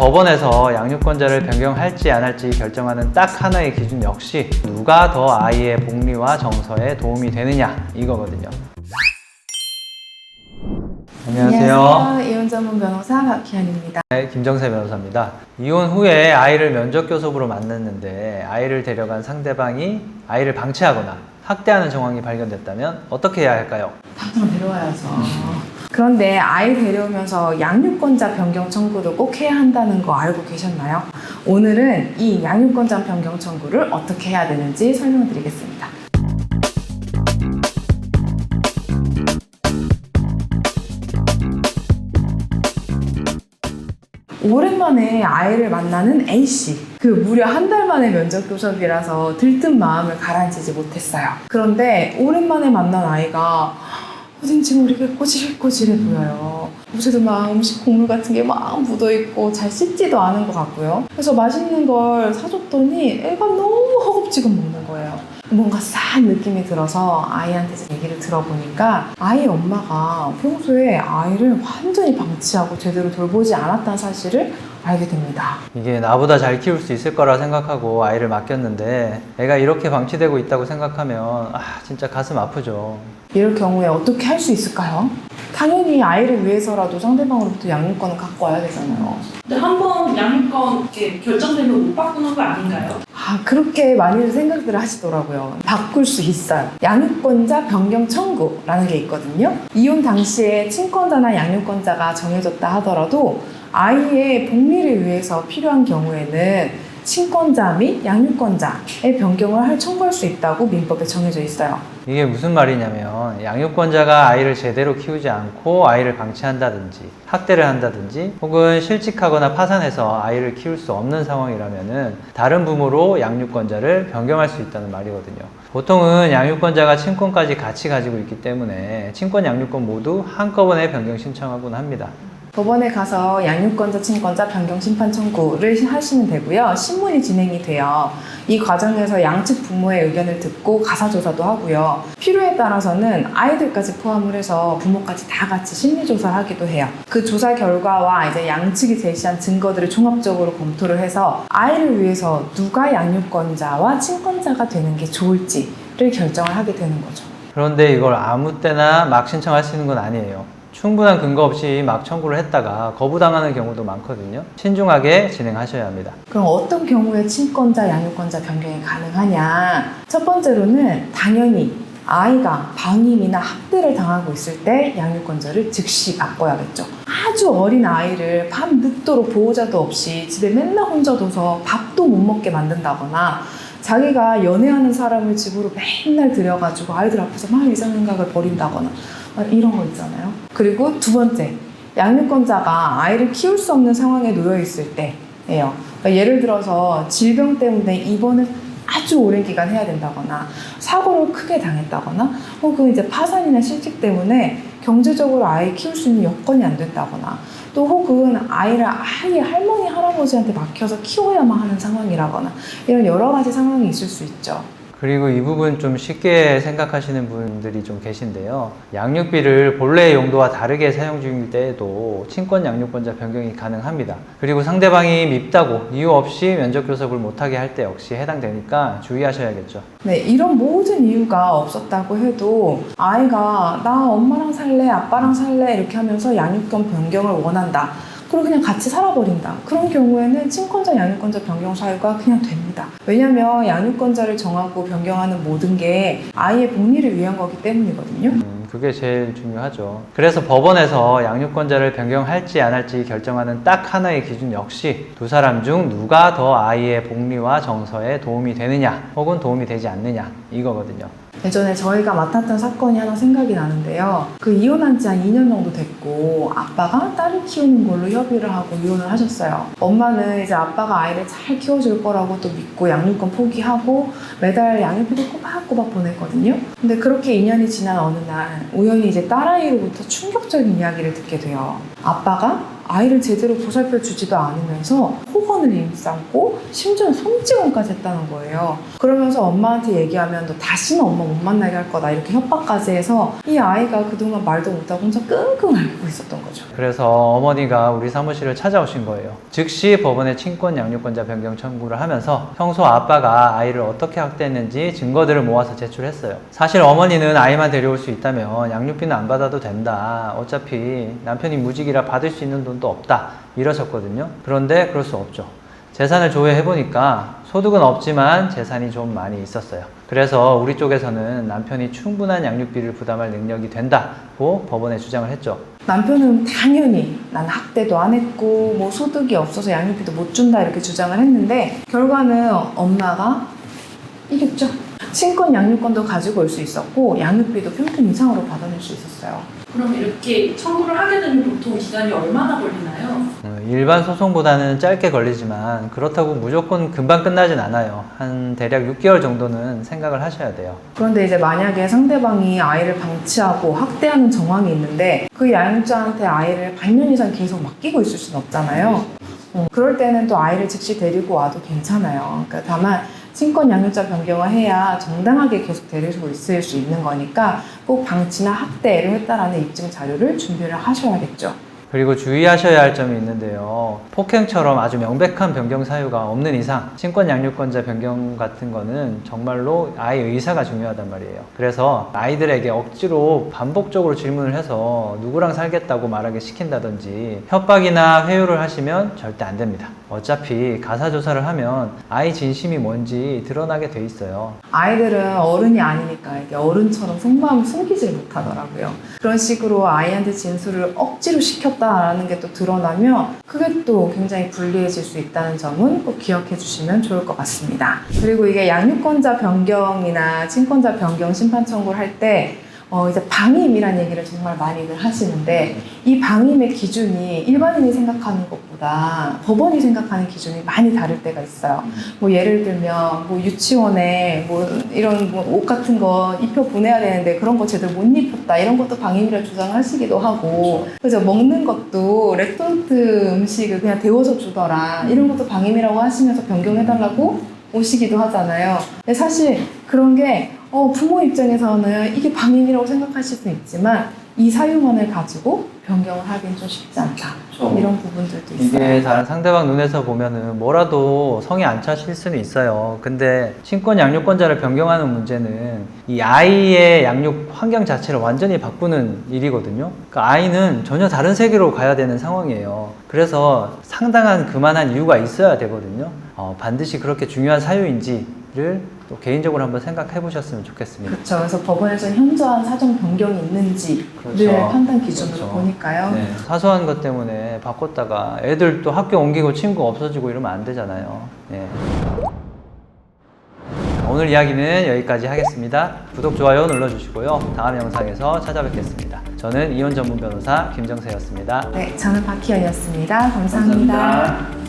법원에서 양육권자를 변경할지 안 할지 결정하는 딱 하나의 기준 역시 누가 더 아이의 복리와 정서에 도움이 되느냐 이거거든요. 안녕하세요. 이혼 전문 변호사 박희연입니다. 네, 김정세 변호사입니다. 이혼 후에 아이를 면접 교섭으로 만났는데 아이를 데려간 상대방이 아이를 방치하거나 학대하는 정황이 발견됐다면 어떻게 해야 할까요? 당장 데려와야죠. 그런데 아이 데려오면서 양육권자 변경 청구도 꼭 해야 한다는 거 알고 계셨나요? 오늘은 이 양육권자 변경 청구를 어떻게 해야 되는지 설명드리겠습니다. 오랜만에 아이를 만나는 A씨. 그 무려 한 달 만에 면접 교섭이라서 들뜬 마음을 가라앉히지 못했어요. 그런데 오랜만에 만난 아이가 어딘지 모르게 꼬질꼬질해 보여요. 옷에도 막 음식 국물 같은 게 막 묻어있고 잘 씻지도 않은 것 같고요. 그래서 맛있는 걸 사줬더니 애가 너무 허겁지겁 먹는 거예요. 뭔가 싸한 느낌이 들어서 아이한테 얘기를 들어보니까 아이 엄마가 평소에 아이를 완전히 방치하고 제대로 돌보지 않았다는 사실을 알게 됩니다. 이게 나보다 잘 키울 수 있을 거라 생각하고 아이를 맡겼는데 애가 이렇게 방치되고 있다고 생각하면 아 진짜 가슴 아프죠. 이럴 경우에 어떻게 할 수 있을까요? 당연히 아이를 위해서라도 상대방으로부터 양육권을 갖고 와야 되잖아요. 근데 한 번 양육권 이렇게 결정되면 못 바꾸는 거 아닌가요? 아, 그렇게 많이들 생각들을 하시더라고요. 바꿀 수 있어요. 양육권자 변경 청구라는 게 있거든요. 이혼 당시에 친권자나 양육권자가 정해졌다 하더라도 아이의 복리를 위해서 필요한 경우에는 친권자 및 양육권자의 변경을 할 청구할 수 있다고 민법에 정해져 있어요. 이게 무슨 말이냐면 양육권자가 아이를 제대로 키우지 않고 아이를 방치한다든지 학대를 한다든지 혹은 실직하거나 파산해서 아이를 키울 수 없는 상황이라면은 다른 부모로 양육권자를 변경할 수 있다는 말이거든요. 보통은 양육권자가 친권까지 같이 가지고 있기 때문에 친권 양육권 모두 한꺼번에 변경 신청하곤 합니다. 법원에 가서 양육권자, 친권자 변경 심판 청구를 하시면 되고요. 신문이 진행이 돼요. 이 과정에서 양측 부모의 의견을 듣고 가사조사도 하고요. 필요에 따라서는 아이들까지 포함을 해서 부모까지 다 같이 심리조사를 하기도 해요. 그 조사 결과와 이제 양측이 제시한 증거들을 종합적으로 검토를 해서 아이를 위해서 누가 양육권자와 친권자가 되는 게 좋을지를 결정을 하게 되는 거죠. 그런데 이걸 아무 때나 막 있는 건 아니에요. 충분한 근거 없이 막 청구를 했다가 거부당하는 경우도 많거든요. 신중하게 진행하셔야 합니다. 그럼 어떤 경우에 친권자, 양육권자 변경이 가능하냐? 첫 번째로는 당연히 아이가 방임이나 학대를 당하고 있을 때 양육권자를 즉시 바꿔야겠죠. 아주 어린 아이를 밤 늦도록 보호자도 없이 집에 맨날 혼자 둬서 밥도 못 먹게 만든다거나 자기가 연애하는 사람을 집으로 맨날 들여가지고 아이들 앞에서 막 이상 생각을 벌인다거나 막 이런 거 있잖아요. 그리고 두 번째, 양육권자가 아이를 키울 수 없는 상황에 놓여 있을 때예요. 그러니까 예를 들어서 질병 때문에 입원을 아주 오랜 기간 해야 된다거나 사고를 크게 당했다거나 혹은 이제 파산이나 실직 때문에 경제적으로 아이 키울 수 있는 여건이 안 된다거나 또 혹은 아이를 아예 할머니 할아버지한테 맡겨서 키워야만 하는 상황이라거나 이런 여러 가지 상황이 있을 수 있죠. 그리고 이 부분 좀 쉽게 생각하시는 분들이 좀 계신데요. 양육비를 본래의 용도와 다르게 사용 중일 때에도 친권 양육권자 변경이 가능합니다. 그리고 상대방이 밉다고 이유 없이 면접 교섭을 못하게 할 때 역시 해당되니까 주의하셔야겠죠. 네, 이런 모든 이유가 없었다고 해도 아이가 나 엄마랑 살래, 아빠랑 살래 이렇게 하면서 양육권 변경을 원한다. 그리고 그냥 같이 살아버린다. 그런 경우에는 친권자, 양육권자 변경 사유가 그냥 됩니다. 왜냐하면 양육권자를 정하고 변경하는 모든 게 아이의 복리를 위한 거기 때문이거든요. 음, 그게 제일 중요하죠. 그래서 법원에서 양육권자를 변경할지 안 할지 결정하는 딱 하나의 기준 역시 두 사람 중 누가 더 아이의 복리와 정서에 도움이 되느냐 혹은 도움이 되지 않느냐 이거거든요. 예전에 저희가 맡았던 사건이 하나 생각이 나는데요. 그 이혼한 지 한 2년 정도 됐고 아빠가 딸을 키우는 걸로 협의를 하고 이혼을 하셨어요. 엄마는 이제 아빠가 아이를 잘 키워줄 거라고 또 믿고 양육권 포기하고 매달 양육비도 꼬박꼬박 보냈거든요. 근데 그렇게 2년이 지난 어느 날 우연히 이제 딸아이로부터 충격적인 이야기를 듣게 돼요. 아빠가 아이를 제대로 보살펴 주지도 않으면서 혹 은 혼선을 일삼고 심지어 송치곤까지 했다는 거예요. 그러면서 엄마한테 얘기하면 너 다시는 엄마 못 만나게 할 거다 이렇게 협박까지 해서 이 아이가 그동안 말도 못하고 혼자 끙끙 앓고 있었던 거죠. 그래서 어머니가 우리 사무실을 찾아오신 거예요. 즉시 법원에 친권 양육권자 변경 청구를 하면서 평소 아빠가 아이를 어떻게 학대했는지 증거들을 모아서 제출했어요. 사실 어머니는 아이만 데려올 수 있다면 양육비는 안 받아도 된다. 어차피 남편이 무직이라 받을 수 있는 돈도 없다. 이러셨거든요. 그런데 그럴 수 없죠. 재산을 조회해 보니까 소득은 없지만 재산이 좀 많이 있었어요. 그래서 우리 쪽에서는 남편이 충분한 양육비를 부담할 능력이 된다고 법원에 주장을 했죠. 남편은 당연히 난 학대도 안 했고 뭐 소득이 없어서 양육비도 못 준다 이렇게 주장을 했는데 결과는 엄마가 이겼죠. 친권 양육권도 가지고 올 수 있었고 양육비도 평균 이상으로 받아낼 수 있었어요. 그럼 이렇게 청구를 하게 되면 보통 기간이 얼마나 걸리나요? 어, 일반 소송보다는 짧게 걸리지만 그렇다고 무조건 금방 끝나진 않아요. 한 대략 6개월 정도는 생각을 하셔야 돼요. 그런데 이제 만약에 상대방이 아이를 방치하고 학대하는 정황이 있는데 그 양육자한테 아이를 반년 이상 계속 맡기고 있을 수는 없잖아요. 어, 그럴 때는 또 아이를 즉시 데리고 와도 괜찮아요. 그러니까 다만 친권 양육자 변경을 해야 정당하게 계속 데리고 있을 수 있는 거니까 꼭 방치나 학대를 했다라는 입증 자료를 준비를 하셔야겠죠. 그리고 주의하셔야 할 점이 있는데요. 폭행처럼 아주 명백한 변경 사유가 없는 이상 친권 양육권자 변경 같은 거는 정말로 아이 의사가 중요하단 말이에요. 그래서 아이들에게 억지로 반복적으로 질문을 해서 누구랑 살겠다고 말하게 시킨다든지 협박이나 회유를 하시면 절대 안 됩니다. 어차피 가사 조사를 하면 아이 진심이 뭔지 드러나게 돼 있어요. 아이들은 어른이 아니니까 이게 어른처럼 속마음을 숨기질 못하더라고요. 그런 식으로 아이한테 진술을 억지로 시 켰다라는 게 또 드러나면 그게 또 굉장히 불리해질 수 있다는 점은 꼭 기억해 주시면 좋을 것 같습니다. 그리고 이게 양육권자 변경이나 친권자 변경 심판 청구를 할때 어, 이제 방임이라는 얘기를 정말 많이들 하시는데 이 방임의 기준이 일반인이 생각하는 것보다 법원이 생각하는 기준이 많이 다를 때가 있어요. 뭐 예를 들면 뭐 유치원에 뭐 이런 뭐 옷 같은 거 입혀 보내야 되는데 그런 거 제대로 못 입혔다 이런 것도 방임이라 주장하시기도 하고 그래서 먹는 것도 레토르트 음식을 그냥 데워서 주더라 이런 것도 방임이라고 하시면서 변경해달라고 오시기도 하잖아요. 근데 사실 그런 게 어, 부모 입장에서는 이게 방임이라고 생각하실 수 있지만 이 사유만을 가지고 변경을 하기는 좀 쉽지 않다. 이런 부분들도 있어요. 이게 다른 상대방 눈에서 보면은 뭐라도 성이 안 차실 수는 있어요. 근데 친권 양육권자를 변경하는 문제는 이 아이의 양육 환경 자체를 완전히 바꾸는 일이거든요. 그러니까 아이는 전혀 다른 세계로 가야 되는 상황이에요. 그래서 상당한 그만한 이유가 있어야 되거든요. 어, 반드시 그렇게 중요한 사유인지를 또 개인적으로 한번 생각해 보셨으면 좋겠습니다. 그렇죠. 그래서 법원에서는 현저한 사정 변경이 있는지를 그렇죠. 판단 기준으로 그렇죠. 보니까요. 네, 사소한 것 때문에 바꿨다가 애들 또 학교 옮기고 친구 없어지고 이러면 안 되잖아요. 네. 오늘 이야기는 여기까지 하겠습니다. 구독, 좋아요 눌러주시고요. 다음 영상에서 찾아뵙겠습니다. 저는 이혼 전문 변호사 김정세였습니다. 네, 저는 박희연이었습니다 감사합니다. 감사합니다.